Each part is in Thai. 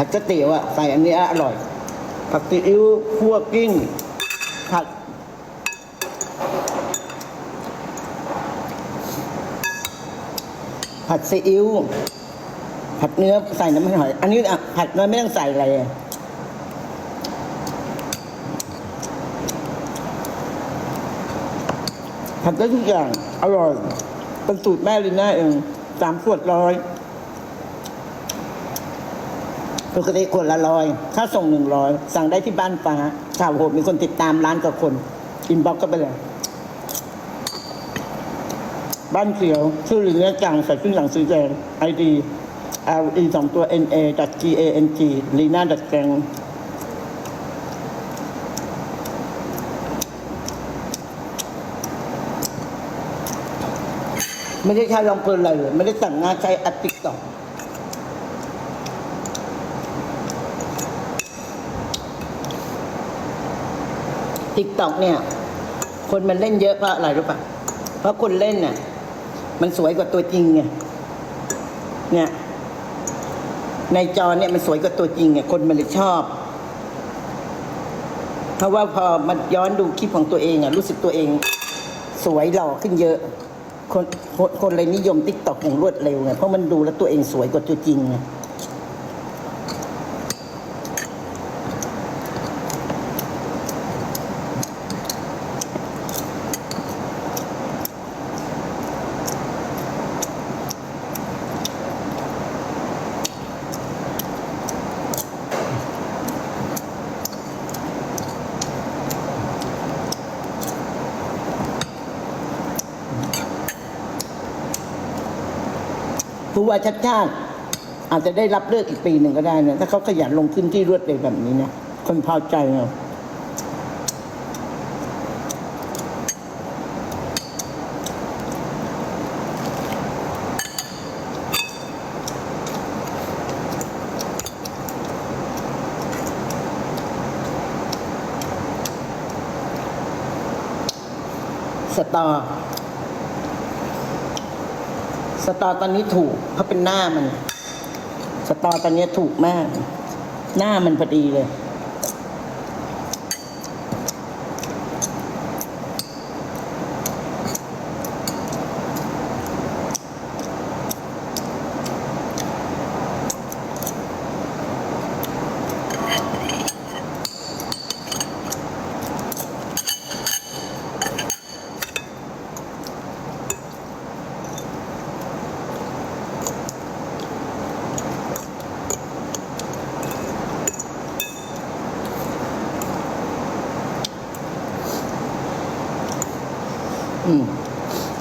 ผัดก๋วยเตี๋ยวอะใส่อันนี้อร่อย ผักซีอิ๊วคั่วกิ้ง ผัด ผัดซีอิ๊วผัดเนื้อใส่น้ำมันหอย อันนี้อะผัดเนื้อไม่ต้องใส่อะไรผัดได้ทุกอย่าง อร่อยเป็นสูตรแม่ลิน่าเองสามขวดร้อย ปกติขวดละร้อยค่าส่งหนึ่งร้อยสั่งได้ที่บ้านฟ้าข่าวโหดมีคนติดตามร้านกับคน อินบ็อกก็ไปเลย บ้านเขียว ชื่อลิน่าจังใส่ขึ้นหลังซื้อแดงไอดี L E สองตัว N A G A N G ลีน่าดัดแกงไม่ได้ใช้ลองเพลินอะไรเลย ไม่ได้แต่งหน้าใช้แอปติ๊กต็อก ติ๊กตอกเนี่ย คนมันเล่นเยอะเพราะอะไรรู้ปะเพราะคนเล่นน่ะ มันสวยกว่าตัวจริงไงเนี่ย ในจอเนี่ยมันสวยกว่าตัวจริงไงคนมันเลยชอบ เพราะว่าพอมันย้อนดูคลิปของตัวเองอะรู้สึกตัวเอง สวยหล่อขึ้นเยอะคนคนคนเลยนิยมติ๊กตอกอย่างรวดเร็วไงเพราะมันดูแล้วตัวเองสวยกว่าตัวจริงไง ผู้ว่าชัดชาติอาจจะได้รับเลือกอีกปีหนึ่งก็ได้นะถ้าเขาขยันลงพื้นที่รวดเร็วแบบนี้นะคนพอใจเนาะสตอ สตอตอนนี้ถูก เพราะเป็นหน้ามัน สตอตอนนี้ถูกมาก หน้ามันพอดีเลย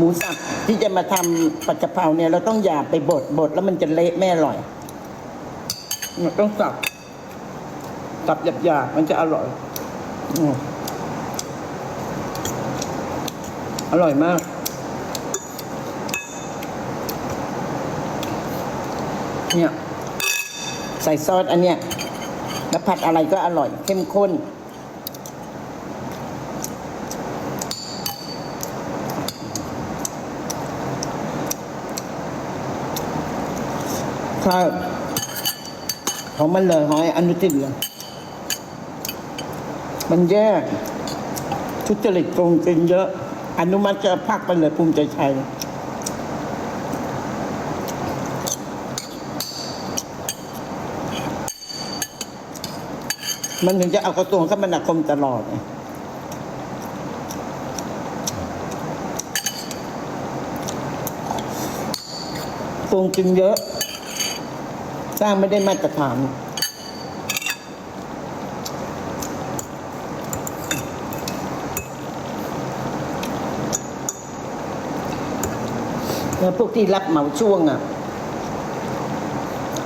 หมูสับที่จะมาทำผัดกะเพราเนี่ยเราต้องอย่าไปบดบดแล้วมันจะเละไม่อร่อยเนี่ยต้องสับสับหยาบๆมันจะอร่อยอืมอร่อยมาก เนี่ย ใส่ซอสอันเนี้ยแล้วผัดอะไรก็อร่อย เข้มข้น ช่ของมันเลยหอยอนุทินเลยมันแยกทุจริตโกงกินเยอะ อนุมัติจะพักไปเลยภูมิใจไทยมันถึงจะเอากระทรวงคมนาคมตลอดไงโกงกินเยอะ สร้างไม่ได้มาตรฐาน แล้วพวกที่รับเหมาช่วงอะ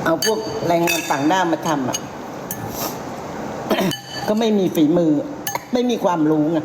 เอาพวกแรงงานต่างด้าวมาทำอะ ก็ไม่มีฝีมือ ไม่มีความรู้ไง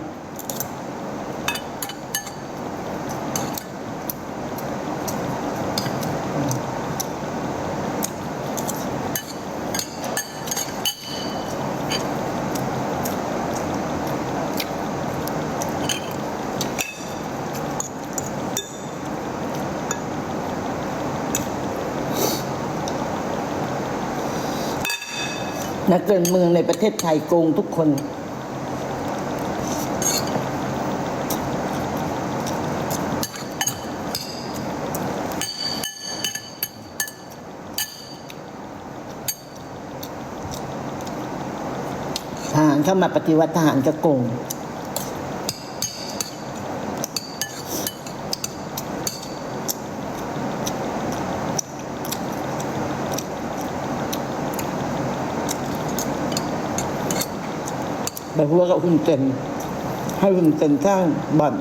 นักเกินเมืองในประเทศไทยโกงทุกคน ทหารเข้ามาปฏิวัติทหารก็โกง ไปหัวกับคุณเซนให้คุณเซนสร้างบ่อน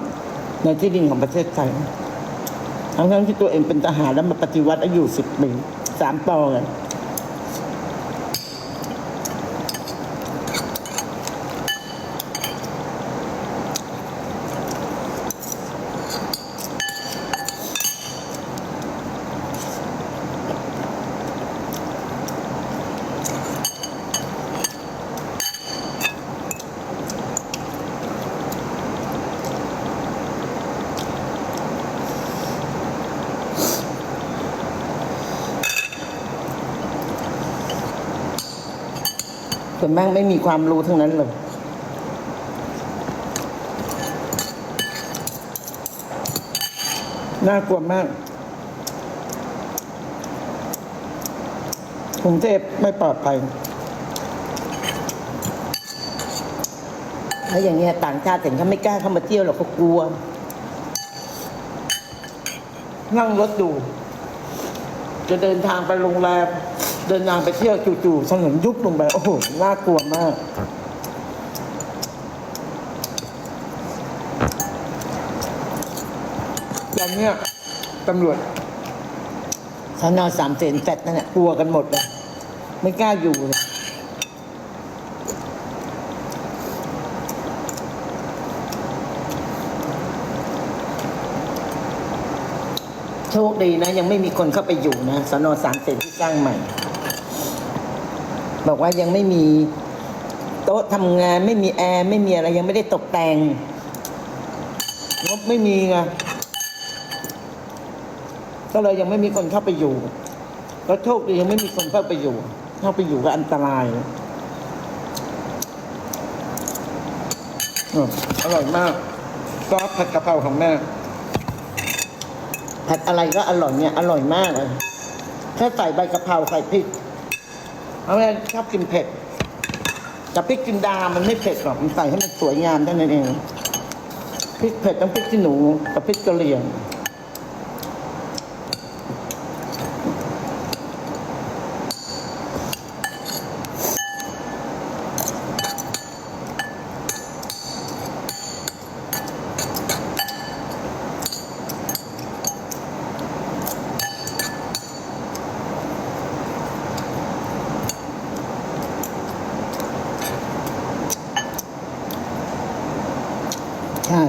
ในที่ดินของประเทศไทยทั้งที่ตัวเองเป็นทหารแล้วมาปฏิวัติอายุสิบปีสามปอกัน วนมากไม่มีความรู้ทั้งนั้นเลยน่ากลัวมากกรุงเทพไม่ปลอดภัยแล้วอย่างเงี้ยต่างชาติถึงเขาไม่กล้าเข้ามาเที่ยวหรอกเขากลัว นั่งรถดู จะเดินทางไปโรงแรม เดินทางไปเที่ยวจู่ๆถนนยุบลงไป โอ้โห น่ากลัวมากอย่างเนี้ยตำรวจสนสามเสนแฟดนั่นแหละกลัวกันหมดเลย ไม่กล้าอยู่เลยโชคดีนะ ยังไม่มีคนเข้าไปอยู่นะสนสามเสนที่สร้างใหม่ บอกว่ายังไม่มีโต๊ะทำงานไม่มีแอร์ไม่มีอะไรยังไม่ได้ตกแต่งงบไม่มีไงก็เลยยังไม่มีคนเข้าไปอยู่ก็โชคดียังไม่มีคนเข้าไปอยู่ เข้าไปอยู่ก็อันตรายอืมอร่อยมากซอสผัดกะเพราของแม่ผัดอะไรก็อร่อยเนี่ยอร่อยมากเลยแค่ใส่ใบกะเพราใส่พริก เพราะแม่ชอบกินเผ็ดแต่พริกจินดา มันไม่เผ็ดหรอก มันใส่ให้มันสวยงามเท่านั้นเอง พริกเผ็ดต้องพริกขี้หนูกับพริกกะเหรี่ยง ใช่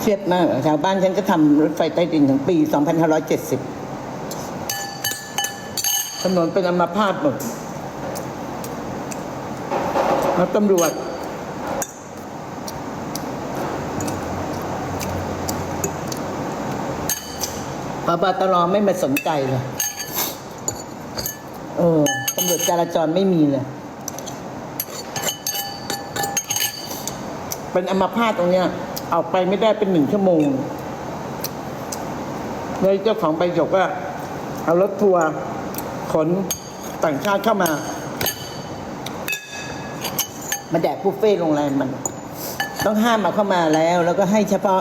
เค รียดมากอะชาวบ้านฉันก็ทำรถไฟใต้ดินถึงปี 2570 ถนนเป็นอัมพาตหมดแล้วตำรวจ ปบตรไม่มาสนใจเลย เออตำรวจจราจรไม่มีเลย เป็นอัมพาตตรงเนี้ย ออกไปไม่ได้เป็นหนึ่งชั่วโมงเลยเจ้าของใบหยกก็เอารถทัวร์ขนต่างชาติเข้ามา มาแดกบุฟเฟ่โรงแรมมัน ต้องห้ามเอาเข้ามาแล้ว แล้วก็ให้เฉพาะ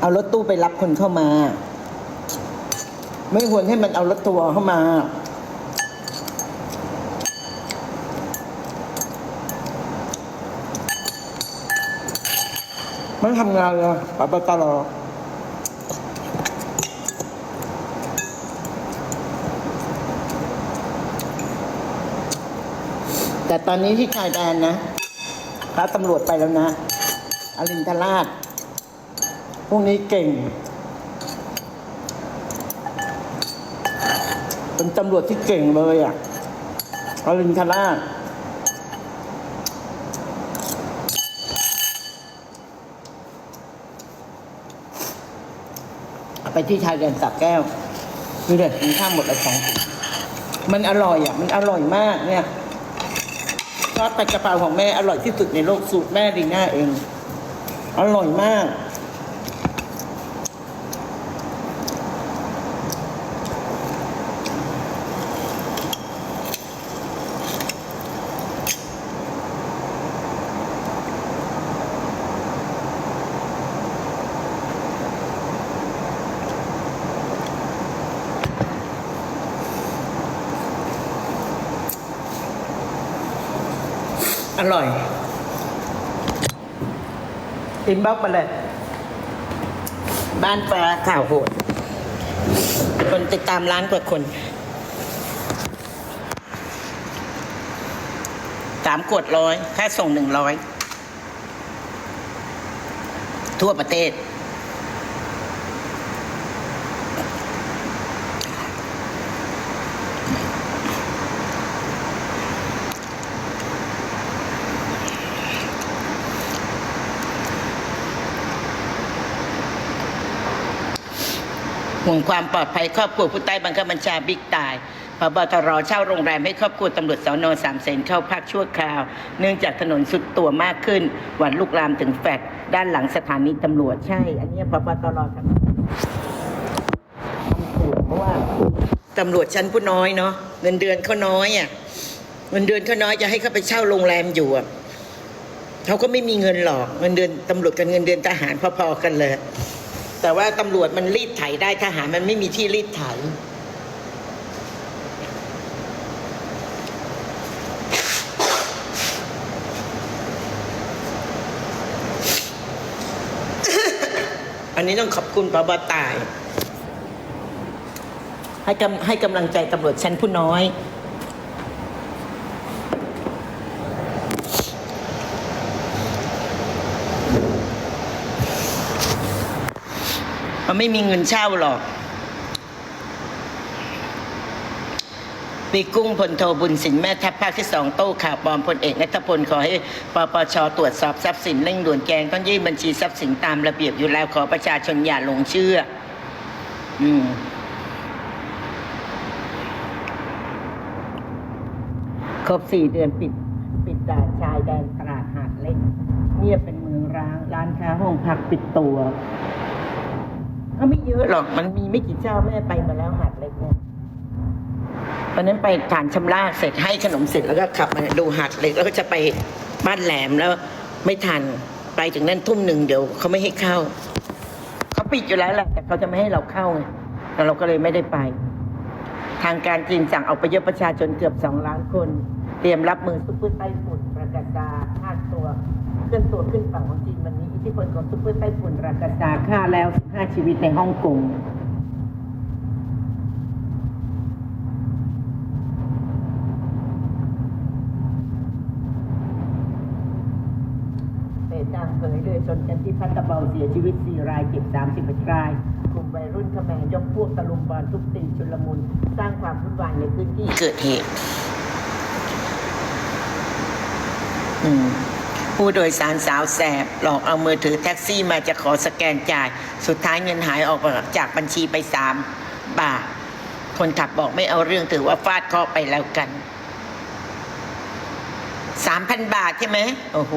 เอารถตู้ไปรับคนเข้ามา ไม่ควรให้มันเอารถทัวร์เข้ามา ไม่ทำงานเลยปปตรแต่ตอนนี้ที่ชายแดนนะพระตำรวจไปแล้วนะ อรินทราช พวกนี้เก่ง เป็นตำรวจที่เก่งเลยอะ อรินทราช ไปที่ชายแดนสับแก้วดูเด็ดมันข้ามหมดละสองมันอร่อยอะ มันอร่อยมากเนี่ยซอสปลากระเป๋าของแม่อร่อยที่สุดในโลกสูตรแม่ดีน่าเอง อร่อยมาก อร่อย อินบ็อกมาเลย บ้านฟ้าข่าวโหด คนติดตามล้านกว่าคน สามขวดร้อย ค่าส่งหนึ่งร้อย ทั่วประเทศ ห่วงความปลอดภัยครอบครัวผู้ใต้บังคับบัญชาบิ๊กตายพบตรเช่าโรงแรมให้ครอบครัวตำรวจสอนอสามเสนเข้าพักชั่วคราว เนื่องจากถนนสุดตัวมากขึ้น หวันลุกลามถึงแฟดด้านหลังสถานีตำรวจใช่ อันนี้พบตรทำทำถูกเพราะว่าตำรวจชั้นผู้น้อยเนาะเงินเดือนเขาน้อยอะเงินเดือนเขาน้อยจะให้เขาไปเช่าโรงแรมอยู่อะเขาก็ไม่มีเงินหรอกเงินเดือนตำรวจกับเงินเดือนทหารพอๆกันเลย แต่ว่าตำรวจมันรีดไถได้ทหารมันไม่มีที่รีดไถอันนี้ต้องขอบคุณปบตาย ให้กำให้กำลังใจตำรวจชั้นผู้น้อย มันไม่มีเงินเช่าหรอกปีกุ้งพลโทบุญสินแม่ทัพภาคที่สองโต้ข่าวปลอมพลเอกนัทพลขอให้ปปชตรวจสอบทรัพย์สินเร่งด่วนแกงต้องยื่นบัญชีทรัพย์สินตามระเบียบอยู่แล้วขอประชาชนอย่าหลงเชื่อ อืมครบสี่เดือนปิด ปิดด่านชายแดนตลาดหาดเล็กเงียบเป็นเมืองร้าง ร้านค้าห้องพักปิดตัว ก็ไม่เยอะหรอกมันมีไม่กี่เจ้าแม่ไปมาแล้วหาดเล็กเนี่ยวันนั้นไปฐานชำระเสร็จให้ขนมเสร็จแล้วก็ขับมาดูหาดเล็กแล้วก็จะไปบ้านแหลมแล้วไม่ทันไปถึงนั่นทุ่มหนึ่งเดี๋ยวเขาไม่ให้เข้าเขาปิดอยู่แล้วแหละแต่เขาจะไม่ให้เราเข้าไงแต่เราก็เลยไม่ได้ไป ทางการจีนสั่งเอาไปเยอะประชาชนเกือบสองล้านคน เตรียมรับมือซุปเปอร์ไต้ฝุ่นปรากาซาฆ่าตัวเคลื่อนตัวขึ้นฝั่งของจีนวันนี้ ธิพลของซุปเปอร์ไต้ฝุ่นรากาซาฆ่าแล้ว 15 ชีวิตในฮ่องกงเพจดังเผยเลยชนกันที่พัทเบาเสียชีวิต 4 รายเจ็บ31ราย กลุ่มวัยรุ่นเขมรยกพวกตะลุมบอลทุบตีชุลมุน สร้างความวุ่นวายในพื้นที่เกิดเหตุ อืม ผู้โดยสารสาวแสบ หลอกเอามือถือแท็กซี่มาจะขอสแกนจ่าย สุดท้ายเงินหายออกจากบัญชีไปสามบาท คนขับบอกไม่เอาเรื่องถือว่าฟาดเคาะไปแล้วกันสามพันบาทใช่ไหมโอ้โห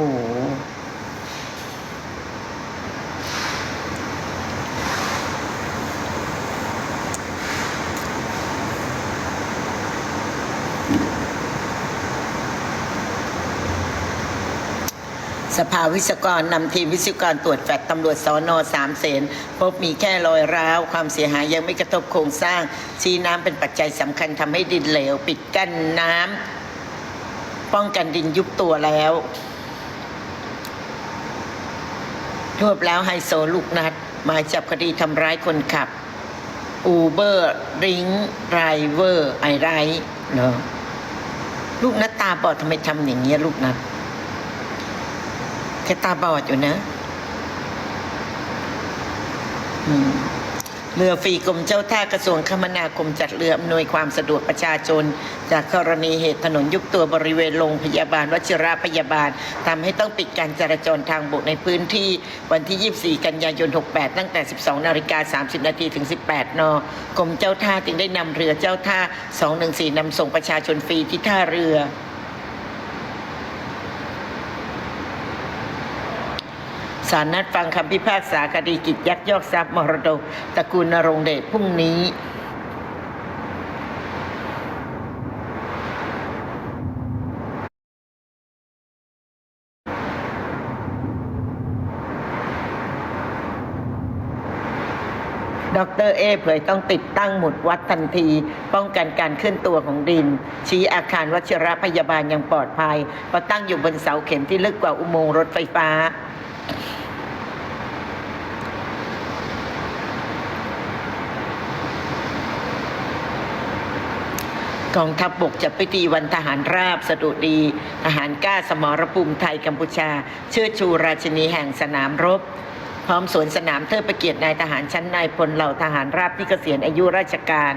สภาวิศวกรนำทีมวิศวกรตรวจแฟดตำรวจสอนอสามเสนพบมีแค่รอยร้าว ความเสียหายยังไม่กระทบโครงสร้าง ชีน้ำเป็นปัจจัยสำคัญทำให้ดินเหลว ปิดกั้นน้ำป้องกันดินยุบตัวแล้วรวบแล้วไฮโซลูกนัดหมายจับคดีทำร้ายคนขับอูเบอร์ริงไรเวอร์ไอไรเนาะลูกนัดตาบอดทำไมทำอย่างเงี้ยลูกนัด แค่ตาบอดอยู่นะอืมเรือฟรีกรมเจ้าท่ากระทรวงคมนาคมจัดเรืออำนวยความสะดวกประชาชน จากกรณีเหตุถนนยุบตัวบริเวณโรงพยาบาลวชิระพยาบาลทำให้ต้องปิดการจราจรทางบกในพื้นที่วันที่ 24 กันยายน 68 ตั้งแต่ 12 นาฬิกา 30 นาทีถึง 18 น กรมเจ้าท่าจึงได้นำเรือเจ้าท่า 214นำส่งประชาชนฟรีที่ท่าเรือ ศาลนัดฟังคำพิพากษาคดีกิจยักยอกทรัพย์มรดกตระกูลนรงเดชพรุ่งนี้ดรเอเผยต้องติดตั้งหมุดวัดทันที ป้องกันการเคลื่อนตัวของดิน ชี้อาคารวชิรพยาบาลยังปลอดภัยเพราะตั้งอยู่บนเสาเข็มที่ลึกกว่าอุโมงค์รถไฟฟ้า กองทัพบบกจัดพิธีวันทหารราบสดุดีทหารกล้าสมรภูมิไทยกัมพูชา เชิดชูราชินีแห่งสนามรบ พร้อมสวนสนามเทิดประเกียรตินายทหารชั้นนายพลเหล่าทหารราบที่เกษียณอายุราชการ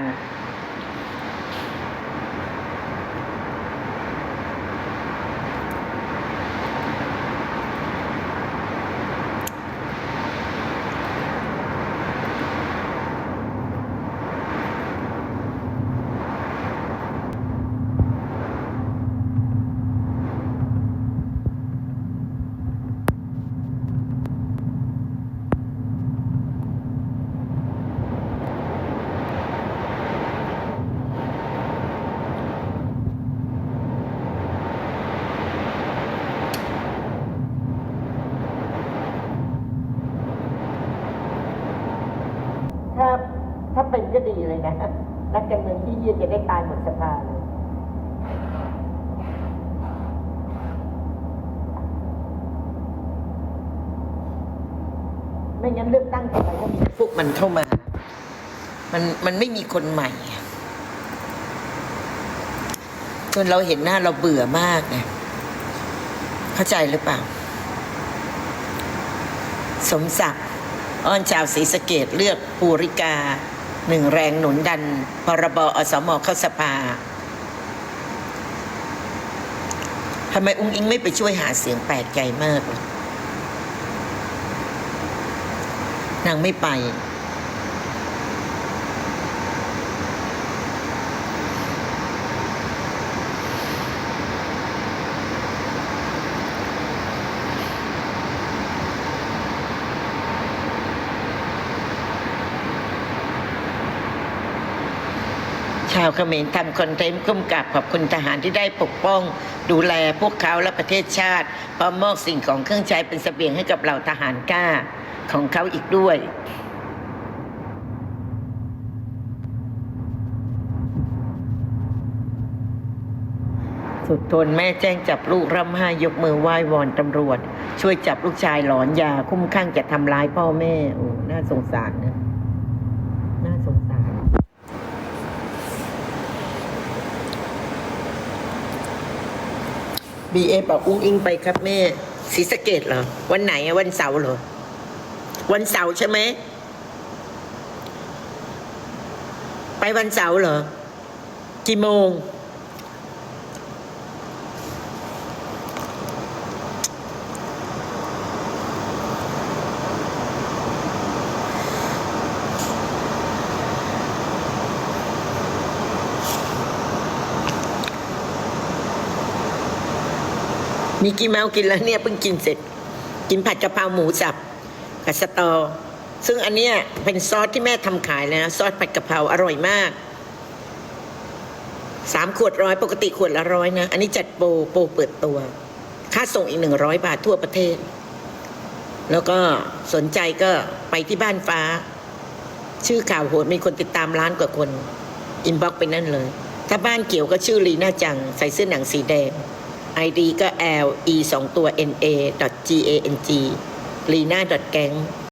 ถ้าถ้าเป็นก็ดีเลยนะ นักการเมืองที่ ได้ตายหมดสภาเลยไม่งั้นเลือกตั้งทำไมก็มีพวกมันเข้ามา มันมันไม่มีคนใหม่จนเราเห็นหน้าเราเบื่อมากไงเข้าใจหรือเปล่า สมศักดิ์อ้อนชาวศรีสะเกดเลือกปูริกา หนึ่งแรงหนุนดันพรบอสมเข้าสภาทำไมอุ้งอิงไม่ไปช่วยหาเสียงแปลกใจมาก นางไม่ไปาวเขมรทำคอนเทนต์ก้มกับขอบคุณทหารที่ได้ปกป้อง ดูแลพวกเขาและประเทศชาติพร้อมมอบสิ่งของเครื่องใช้เป็นเสบียงให้กับเหล่าทหารกล้าของเขาอีกด้วยสุดทนแม่แจ้งจับลูกร่ำไห้ยกมือไหว้วอนตำรวจ ช่วยจับลูกชายหลอนยาคุ้มข้างจะทำร้ายพ่อแม่โอ้น่าสงสารนะ น่าสงสาร บีเอบอกอุ้งอิงไปครับแม่ศรีสะเกดเหรอ วันไหนอะวันเสาร์เหรอ วันเสาร์ใช่ไหม ไปวันเสาร์เหรอ กี่โมง มีกี่เมากินแล้วเนี่ยเพิ่งกินเสร็จ กินผัดกะเพราหมูสับกับสตอ ซึ่งอันเนี้ยเป็นซอสที่แม่ทำขายเลยนะซอสผัดกะเพราอร่อยมากสามขวดร้อยปกติขวดละร้อยนะ อันนี้จัดโปรโปรเปิดตัว ค่าส่งอีกหนึ่งร้อยบาททั่วประเทศ แล้วก็สนใจก็ไปที่บ้านฟ้า ชื่อข่าวโหดมีคนติดตามล้านกว่าคน อินบ็อกไปนั่นเลย ถ้าบ้านเกี่ยวก็ชื่อลีน่าจัง ใส่เสื้อหนังสีแดง ID ก็ L E 2ตัว N A G A N G lina gang